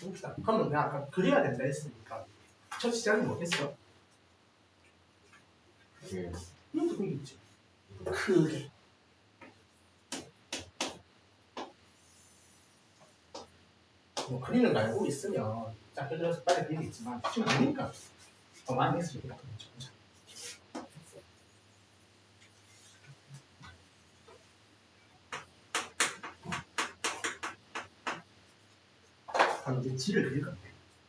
봅시다. 그러면 내가 아까 그려야 된다 했으니까 첫 시작은 뭐겠어? 예. 이것도 그리겠지. 크게. 뭐 그리는 거 알고 있으면 짧게 그려서 빨리 그리겠지만 지금 아니니까 더 많이 것 같은 거죠. 그럼 이제 G를 건데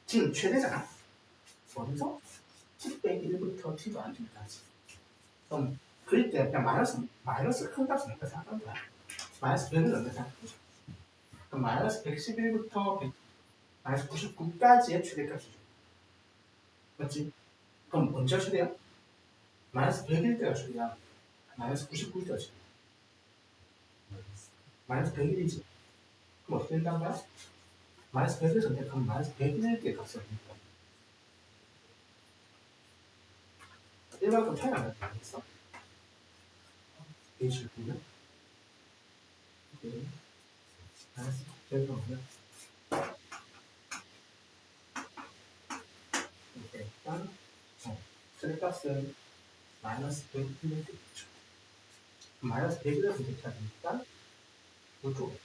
G는 최대잖아. 어디서? T 빼기 1부터 T도 안 중까지. 그럼 그릴 때 그냥 마이너스 마이너스 큰 값을 넣다 생각하는 거야. 마이너스 100을 넣다 생각하는 거야. 그럼 마이너스 111부터 100, 마이너스 99까지의 최대값이죠. 맞지? 그럼 언제 최대야? 마이너스 100일 때가 최대야. 마이너스 99일 때가 최대야. 마이너스 100일이지. 그럼 어떻게 된다는 거야? 마이너스 100을 선택하면 마이너스 101개 값을 얻는다. 일반큼 차이가 안 나지 않겠어? H를 보면 네. 마이너스 100을 보면 일단 어, 최대값은 마이너스 101개 있죠. 마이너스 100을 선택해야 되니까 이쪽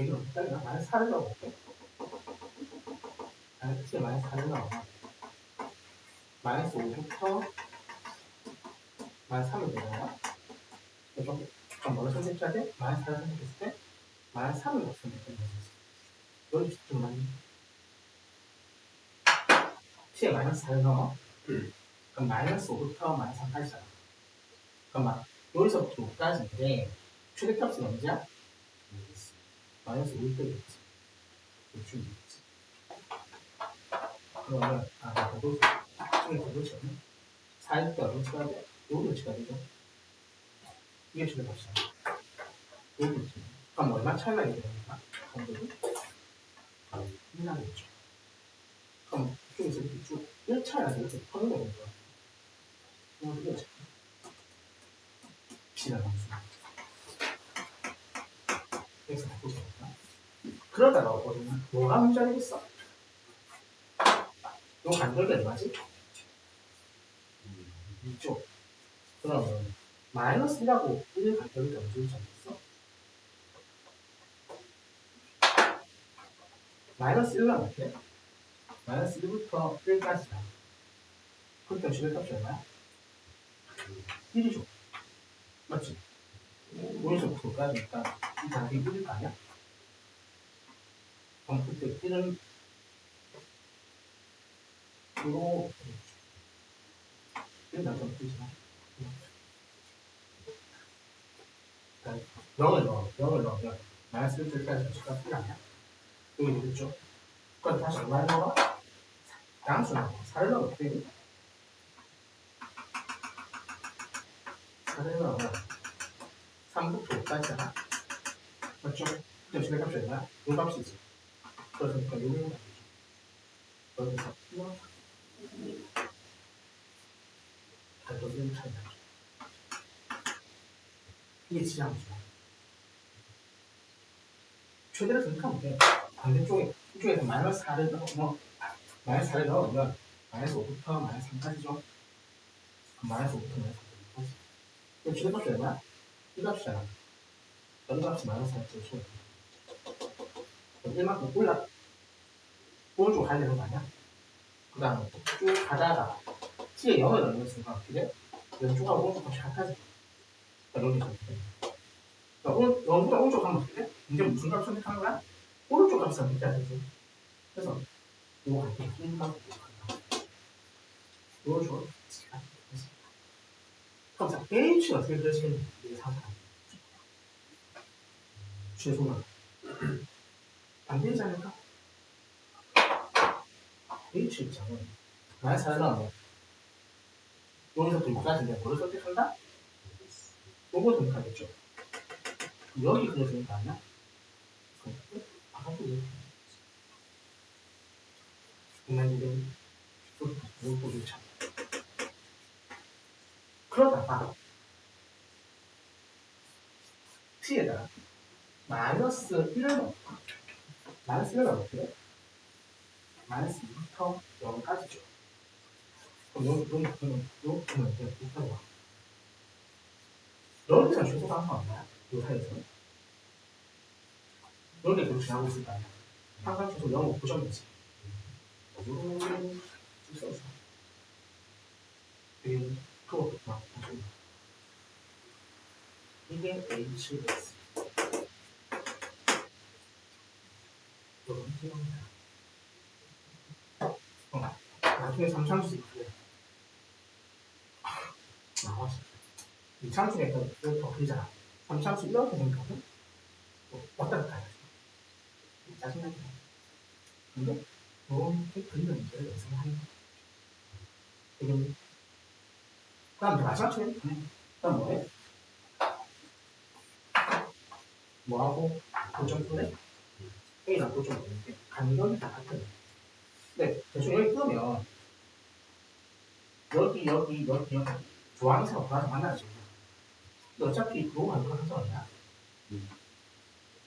에 여기 어디까지 가? 마이너스 4를 넣어볼게. 마이너스 마이너스 4를 넣어. 마이너스 5부터 마이너스 3을 넣어야 그래서 그럼 뭐를 선택해야 돼? 마이너스 4를 선택했을 때 마이너스 3을 넣었으면 되는 거지. 여기 집중만 t에 마이너스 4를 넣어. 그럼 마이너스 5부터 마이너스 3까지잖아. 그럼 막 여기서부터 5까지인데 최대값은 언제야? 마이너스 5일 때겠지. 대충 있지. 그러면, 아, 나 더블, 중에 더블 치면 4일 때 얼마 치가 돼? 요걸 치가 되죠? 이게 최대값이야. 요걸 치. 그럼 얼마 차이 나게 되니까? 정도로? 아, 1 나겠죠. 그럼 이쪽에서 이렇게 쭉 1 차이 나게 이렇게 퍼는 거는 거야. 그럼 이거 지나감수 그래서 바꾸자. 그러다가 어디냐? 뭐가 문제겠어? 요 간격이 얼마지? 이쪽. 그러면 마이너스 1하고 1 간격이 언제 정했어? 마이너스 1은 어떻게? 마이너스 1부터 1까지야. 그때 최대값이 얼마야? 1이죠. 맞지? 여기서부터 9까지니까 이 간격이 1일 거 아니야? 그때 1은 이거 1 단점 뜨지마 0을 넣어 0을 넣으면 마이너스 1까지 수가 1 아니야? 여기 되겠죠? 그럼 다시 얼마를 넣어? 양수 넣어 4를 넣으면 어떻게 돼? 4를 넣으면 3부터 5까지잖아 맞죠? 근데 최대값이 얼마야? 요 값이지 그러니까 여기서 이거 발도는 차이 나죠 이게 지향이죠 최대로 생각하면 돼 반대쪽에 이쪽에서 마이너스 4를 넣어 뭐 마이너스 4를 넣으면 마이너스 5부터 마이너스 3까지죠 그럼 마이너스 5부터 마이너스 3까지 그럼 최대값이 얼마야? 이 값이잖아 이 값이 마이너스 4를 줘 이만큼 올라 오른쪽 가야 되는 거 아니야? 그 다음에 쭉 가다가 T에 0을 넣는 순간 돼? 왼쪽하고 오른쪽 값이 같아져 그러니까 여기서 그러니까 오른, 영보다 오른쪽 가면 어떻게 돼? 이제 무슨 값 선택하는 거야? 오른쪽 값 선택해야 되지 그래서 이거 갈게 흰 값, 이거 줘 그럼 자, H는 어떻게? 이게 사상 최소만 안 되지 않을까? H 입장은 마이너스 하나 여기서부터 6까지인데 뭐를 선택한다? 요거 선택하겠죠 여기 그려지는 거 아니야? 그러면 이제 요거 좀 참. 그러다가 t에다가 마이너스 1을 넣어. 마이너스 1을 넣을게. 마이너스 2부터 0까지죠. 그럼 여기, 여기, 여기, 여기, 여기, 여기, 여기, 여기서 최소가 한거 없나요? 이 사이에서. 여기 계속 지나고 아니야. 항상 최소 0을 고정이지. 요렇게 써서. 이게 그거 막 이게 HS. 요런 표현이야. 어, 나중에 삼창수 있고. 나왔어. 이 창수가 일단 이렇게 더 길잖아. 삼창수 이렇게 생겼거든? 어, 왔다 갔다 해야지. 짜증나게. 근데, 이렇게 그리는 문제를 연습하는 거야. 지금, 그 다음 이제 마지막 초에, 그 다음 뭐해? 뭐하고, 고정표네? A랑 고정 있는데, 간격이 다 같은. 근데, 대충 여기 끄면, 여기, 여기, 여기, 여기, 주황색하고 보라색 만나지. 근데 어차피 그거 만들어 한. 음.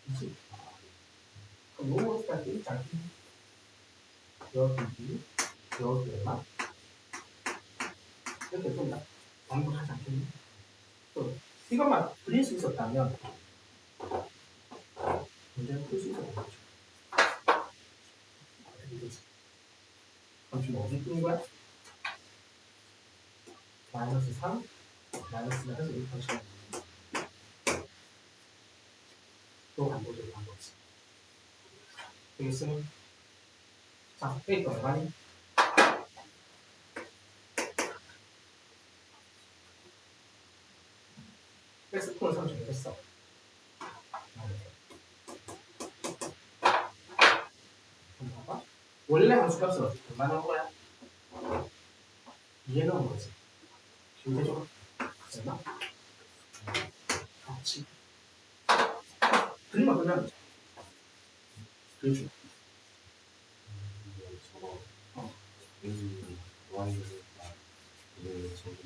그치? 그럼 있지 않지? 여기, 여기 얼마? 이렇게 좀딱 완벽하지 않겠니? 또 이것만 그릴 수 있었다면 문제는 풀수 있었던 거죠. 이거지. 지금 어디 뜬 거야? 마이너스 3, 마이너스가 해서 이렇게 하시면 또 반대로 한 거지. 되겠으면 자, 페이터 얼마니? 백스콘 3점 했어. 원래 함수값은 어떻게 나온 거야? 이해 넣은 거지. 비례적 얼마? 같이. 그림만 끝나면 돼. 그렇죠. 저거 어. 이 와인을 이 저기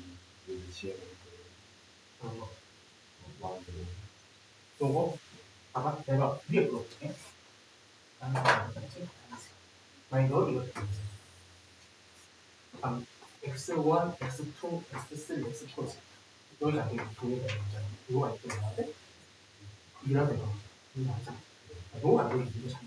이 지혜를 어, 와인을 요거 봐봐 내가 위에 불러볼게 만약 너 이거 다음 x1, x2, x3, x4지 여기가 안 되면 도예가 되잖아 이거가 있고 나한테 이라는 거 이거 맞아 너가 안 되면 이거 잘